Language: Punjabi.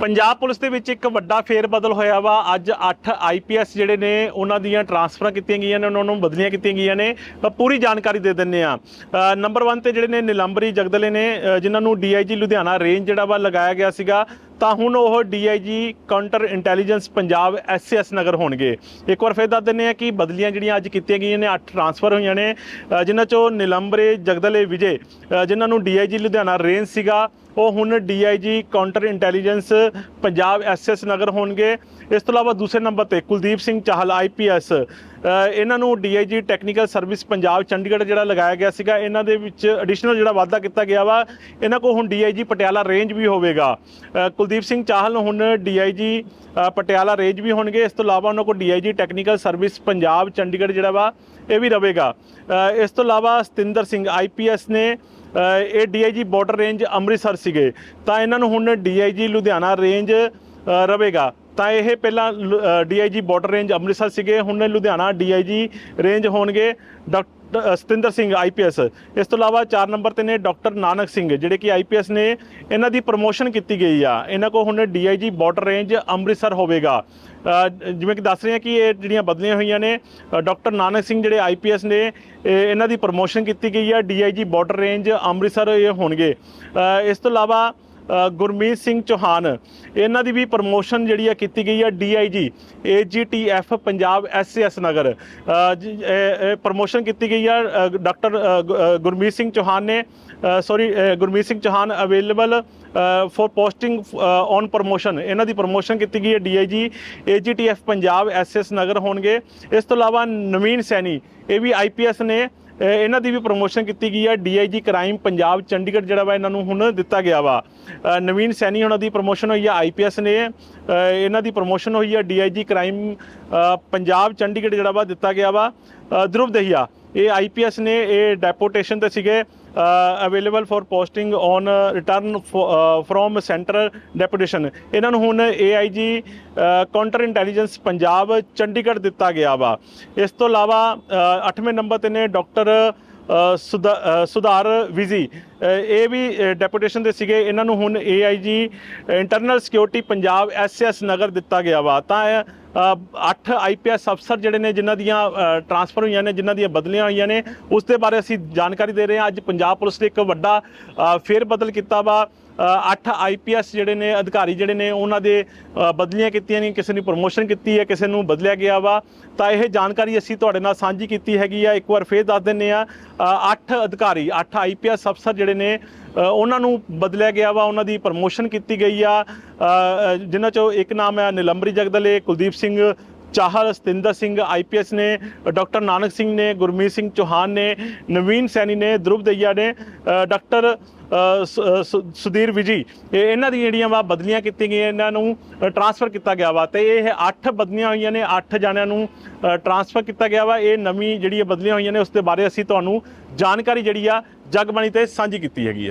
ਪੰਜਾਬ ਪੁਲਿਸ ਦੇ ਵਿੱਚ ਇੱਕ ਵੱਡਾ ਫੇਰ ਬਦਲ ਹੋਇਆ ਵਾ। ਅੱਜ 8 ਆਈਪੀਐਸ ਜਿਹੜੇ ਨੇ, ਉਹਨਾਂ ਦੀਆਂ ਟਰਾਂਸਫਰਾਂ ਕੀਤੀਆਂ ਗਈਆਂ ਨੇ, ਉਹਨਾਂ ਨੂੰ ਬਦਲੀਆਂ ਕੀਤੀਆਂ ਗਈਆਂ ਨੇ। ਪੂਰੀ ਜਾਣਕਾਰੀ ਦੇ ਦਿੰਨੇ ਆ ਨੰਬਰ 1 ਤੇ ਜਿਹੜੇ ਨੇ, ਨਿਲੰਬਰੀ ਜਗਦਲੇ ਨੇ ਜਿਨ੍ਹਾਂ ਨੂੰ ਡੀਆਈਜੀ ਲੁਧਿਆਣਾ ਰੇਂਜ ਜਿਹੜਾ ਵਾ ਲਗਾਇਆ ਗਿਆ ਸੀਗਾ। ਤਾਂ ਹੁਣ ਉਹ DIG counter intelligence Punjab SS Nagar ਹੋਣਗੇ। ਇੱਕ ਵਾਰ ਫਿਰ ਦੱਸ ਦਿੰਨੇ ਆ ਕਿ ਬਦਲੀਆਂ ਜਿਹੜੀਆਂ ਅੱਜ ਕੀਤੀਆਂ ਗਈਆਂ ਨੇ 8 ਟਰਾਂਸਫਰ ਹੋਈਆਂ ਨੇ। ਜਿਨ੍ਹਾਂ ਚੋਂ ਨਿਲੰਬਰੇ ਜਗਦਲੇ ਵਿਜੇ ਜਿਨ੍ਹਾਂ ਨੂੰ ਡੀਆਈਜੀ ਲੁਧਿਆਣਾ ਰੇਂਜ ਸੀਗਾ, ਉਹ ਹੁਣ DIG counter intelligence Punjab SS Nagar ਹੋਣਗੇ। ਇਸ ਤੋਂ ਇਲਾਵਾ ਦੂਸਰੇ ਨੰਬਰ ਤੇ ਕੁਲਦੀਪ ਸਿੰਘ ਚਾਹਲ ਆਈਪੀਐਸ ਇਹਨਾਂ ਨੂੰ DIG technical service Punjab Chandigarh ਜਿਹੜਾ ਲਗਾਇਆ ਗਿਆ ਸੀਗਾ ਇਹਨਾਂ ਦੇ ਵਿੱਚ ਐਡੀਸ਼ਨਲ ਜਿਹੜਾ ਵਾਅਦਾ ਕੀਤਾ ਗਿਆ ਵਾ ਇਹਨਾਂ ਕੋਲ ਹੁਣ ਡੀਆਈਜੀ ਪਟਿਆਲਾ ਰੇਂਜ ਵੀ ਹੋਵੇਗਾ। ਕੁਲਦੀਪ ਸਿੰਘ ਚਾਹਲ ਨੂੰ ਹੁਣ ਡੀਆਈਜੀ ਪਟਿਆਲਾ ਰੇਂਜ ਵੀ ਹੋਣਗੇ ਇਸ ਤੋਂ ਇਲਾਵਾ ਉਹਨਾਂ ਕੋਲ DIG technical service Punjab Chandigarh ਜਿਹੜਾ ਵਾ ਇਹ ਵੀ ਰਹੇਗਾ। ਇਸ ਤੋਂ ਇਲਾਵਾ ਸਤਿੰਦਰ ਸਿੰਘ ਆਈਪੀਐਸ ਨੇ ਅ, ਇਹ ਡੀਆਈਜੀ ਬਾਰਡਰ ਰੇਂਜ ਅੰਮ੍ਰਿਤਸਰ ਸੀਗੇ ਤਾਂ ਇਹਨਾਂ ਨੂੰ ਹੁਣ ਡੀਆਈਜੀ ਲੁਧਿਆਣਾ ਰੇਂਜ ਰਹੇਗਾ। ਤਾਂ ਇਹ ਪਹਿਲਾਂ ਡੀਆਈਜੀ ਬਾਰਡਰ ਰੇਂਜ ਅੰਮ੍ਰਿਤਸਰ ਸੀਗੇ ਹੁਣ ਇਹ ਲੁਧਿਆਣਾ ਡੀਆਈਜੀ ਰੇਂਜ ਹੋਣਗੇ ਡਾਕਟਰ ਸਤਿੰਦਰ ਸਿੰਘ ਆਈਪੀਐਸ ਇਸ ਤੋਂ ਇਲਾਵਾ 4 ਨੰਬਰ ਤੇ ਨੇ ਡਾਕਟਰ ਨਾਨਕ ਸਿੰਘ ਜਿਹੜੇ ਕਿ ਆਈਪੀਐਸ ਨੇ ਇਹਨਾਂ ਦੀ ਪ੍ਰਮੋਸ਼ਨ ਕੀਤੀ ਗਈ ਆ। ਇਹਨਾਂ ਕੋ ਹੁਣ ਡੀਆਈਜੀ ਬਾਰਡਰ ਰੇਂਜ ਅੰਮ੍ਰਿਤਸਰ ਹੋਵੇਗਾ। ਜਿਵੇਂ ਕਿ ਦੱਸ ਰਹੇ ਹਾਂ ਕਿ ਇਹ ਜਿਹੜੀਆਂ ਬਦਲੀਆਂ ਹੋਈਆਂ ਨੇ ਅ, ਡਾਕਟਰ ਨਾਨਕ ਸਿੰਘ ਜਿਹੜੇ ਆਈਪੀਐਸ ਨੇ ਇਹਨਾਂ ਦੀ ਪ੍ਰਮੋਸ਼ਨ ਕੀਤੀ ਗਈ ਆ। ਡੀਆਈਜੀ ਬਾਰਡਰ ਰੇਂਜ ਅੰਮ੍ਰਿਤਸਰ ਇਹ ਹੋਣਗੇ। ਇਸ ਤੋਂ ਇਲਾਵਾ ਗੁਰਮੀਤ ਸਿੰਘ ਚੌਹਾਨ, ਇਹਨਾਂ ਦੀ ਵੀ ਪ੍ਰਮੋਸ਼ਨ ਜਿਹੜੀ ਆ ਕੀਤੀ ਗਈ ਆ DIG AGTF Punjab SS Nagar. Promotion ਕੀਤੀ ਗਈ ਆ ਡਾਕਟਰ ਗੁਰਮੀਤ ਸਿੰਘ ਚੌਹਾਨ ਨੇ। Sorry Gurmeet Singh Chauhan available for posting on promotion ਇਹਨਾਂ ਦੀ ਪ੍ਰਮੋਸ਼ਨ ਕੀਤੀ ਗਈ ਹੈ DIG AGTF Punjab SS Nagar ਹੋਣਗੇ। ਇਸ ਤੋਂ ਇਲਾਵਾ ਨਵੀਨ ਸੈਣੀ, ਇਹ ਵੀ ਆਈਪੀਐਸ ਨੇ। ਇਹਨਾਂ ਦੀ ਵੀ ਪ੍ਰਮੋਸ਼ਨ ਕੀਤੀ ਗਈ ਹੈ ਡੀਆਈਜੀ ਕ੍ਰਾਈਮ ਪੰਜਾਬ ਚੰਡੀਗੜ੍ਹ ਜਿਹੜਾ ਵਾ ਇਹਨਾਂ ਨੂੰ ਹੁਣ ਦਿੱਤਾ ਗਿਆ ਵਾ। ਨਵੀਨ ਸੈਣੀ ਉਹਨਾਂ ਦੀ ਪ੍ਰਮੋਸ਼ਨ ਹੋਈ ਹੈ ਆਈਪੀਐਸ ਨੇ। ਇਹਨਾਂ ਦੀ ਪ੍ਰਮੋਸ਼ਨ ਹੋਈ ਹੈ ਡੀਆਈਜੀ ਕ੍ਰਾਈਮ ਪੰਜਾਬ ਚੰਡੀਗੜ੍ਹ ਜਿਹੜਾ ਵਾ ਦਿੱਤਾ ਗਿਆ ਵਾ। ਧਰੁਵ ਦਹੀਆ ਇਹ ਆਈਪੀਐਸ ਨੇ ਇਹ ਡੈਪੂਟੇਸ਼ਨ ਤੇ ਸੀਗੇ available for posting on return from centre deputation ਇਹਨਾਂ ਨੂੰ ਹੁਣ AIG counter intelligence Punjab Chandigarh ਦਿੱਤਾ ਗਿਆ ਵਾ। ਇਸ ਤੋਂ ਇਲਾਵਾ 8ਵੇਂ ਨੰਬਰ ਤੇ ਨੇ ਡਾਕਟਰ ਅ, ਸੁਧਾਰ ਵਿਜ਼ੀ। ਇਹ ਵੀ ਡੈਪੂਟੇਸ਼ਨ ਦੇ ਸੀਗੇ। ਇਹਨਾਂ ਨੂੰ ਹੁਣ AIG internal security Punjab SS Nagar ਦਿੱਤਾ ਗਿਆ ਵਾ। ਤਾਂ 8 ਆਈਪੀਐਸ ਅਫਸਰ ਜਿਹੜੇ ਨੇ, ਜਿਨ੍ਹਾਂ ਦੀਆਂ ਟਰਾਂਸਫਰ ਹੋਈਆਂ ਨੇ, ਜਿਨ੍ਹਾਂ ਦੀਆਂ ਬਦਲੀਆਂ ਹੋਈਆਂ ਨੇ, ਉਸ ਦੇ ਬਾਰੇ ਅਸੀਂ ਜਾਣਕਾਰੀ ਦੇ ਰਹੇ ਹਾਂ। ਅੱਜ ਪੰਜਾਬ ਪੁਲਿਸ ਨੇ ਇੱਕ ਵੱਡਾ ਫੇਰ ਬਦਲ ਕੀਤਾ ਵਾ। 8 ਆਈਪੀਐਸ ਜਿਹੜੇ ਨੇ, ਅਧਿਕਾਰੀ ਜਿਹੜੇ ਨੇ, ਉਹਨਾਂ ਦੇ ਬਦਲੀਆਂ ਕੀਤੀਆਂ ਨੇ ਕਿਸੇ ਨੂੰ ਪ੍ਰਮੋਸ਼ਨ ਕੀਤੀ ਹੈ, ਕਿਸੇ ਨੂੰ ਬਦਲਿਆ ਗਿਆ ਵਾ। ਤਾਂ ਇਹ ਜਾਣਕਾਰੀ ਅਸੀਂ ਤੁਹਾਡੇ ਨਾਲ ਸਾਂਝੀ ਕੀਤੀ ਹੈਗੀ ਆ। ਇੱਕ ਵਾਰ ਫੇਰ ਦੱਸ ਦਿੰਨੇ ਆ 8 ਅਧਿਕਾਰੀ 8 ਆਈਪੀਐਸ ਅਫਸਰ ਜਿਹੜੇ ਨੇ ਉਹਨਾਂ ਨੂੰ ਬਦਲਿਆ ਗਿਆ ਵਾ, ਉਹਨਾਂ ਦੀ ਪ੍ਰਮੋਸ਼ਨ ਕੀਤੀ ਗਈ ਆ। ਜਿਨ੍ਹਾਂ ਚੋਂ ਇੱਕ ਨਾਮ ਹੈ, ਨਿਲੰਬਰੀ ਜਗਦਲੇ, ਕੁਲਦੀਪ ਸਿੰਘ ਚਾਹਲ, ਸਤਿੰਦਰ ਸਿੰਘ ਆਈਪੀਐਸ ਨੇ, ਡਾਕਟਰ ਨਾਨਕ ਸਿੰਘ ਨੇ, ਗੁਰਮੀਤ ਸਿੰਘ ਚੌਹਾਨ ਨੇ, ਨਵੀਨ ਸੈਣੀ ਨੇ ਧਰੁਵ ਦਈਆ ਨੇ ਡਾਕਟਰ ਸ- ਸੁਧੀਰ ਵਿਜੀ। ਇਹ ਇਹਨਾਂ ਦੀਆਂ ਜਿਹੜੀਆਂ ਵਾ ਬਦਲੀਆਂ ਕੀਤੀਆਂ ਗਈਆਂ, ਇਹਨਾਂ ਨੂੰ ਟਰਾਂਸਫਰ ਕੀਤਾ ਗਿਆ ਵਾ। ਤੇ ਇਹ 8 ਬਦਲੀਆਂ ਹੋਈਆਂ ਨੇ 8 ਜਣਿਆਂ ਨੂੰ ਟਰਾਂਸਫਰ ਕੀਤਾ ਗਿਆ ਵਾ। ਇਹ ਨਵੀਂ ਜਿਹੜੀ ਬਦਲੀਆਂ ਹੋਈਆਂ ਨੇ, ਉਸ ਦੇ ਬਾਰੇ ਅਸੀਂ ਤੁਹਾਨੂੰ ਜਾਣਕਾਰੀ ਜਿਹੜੀ ਆ ਜਗਬਾਣੀ ਤੇ ਸਾਂਝੀ ਕੀਤੀ ਹੈਗੀ ਹੈ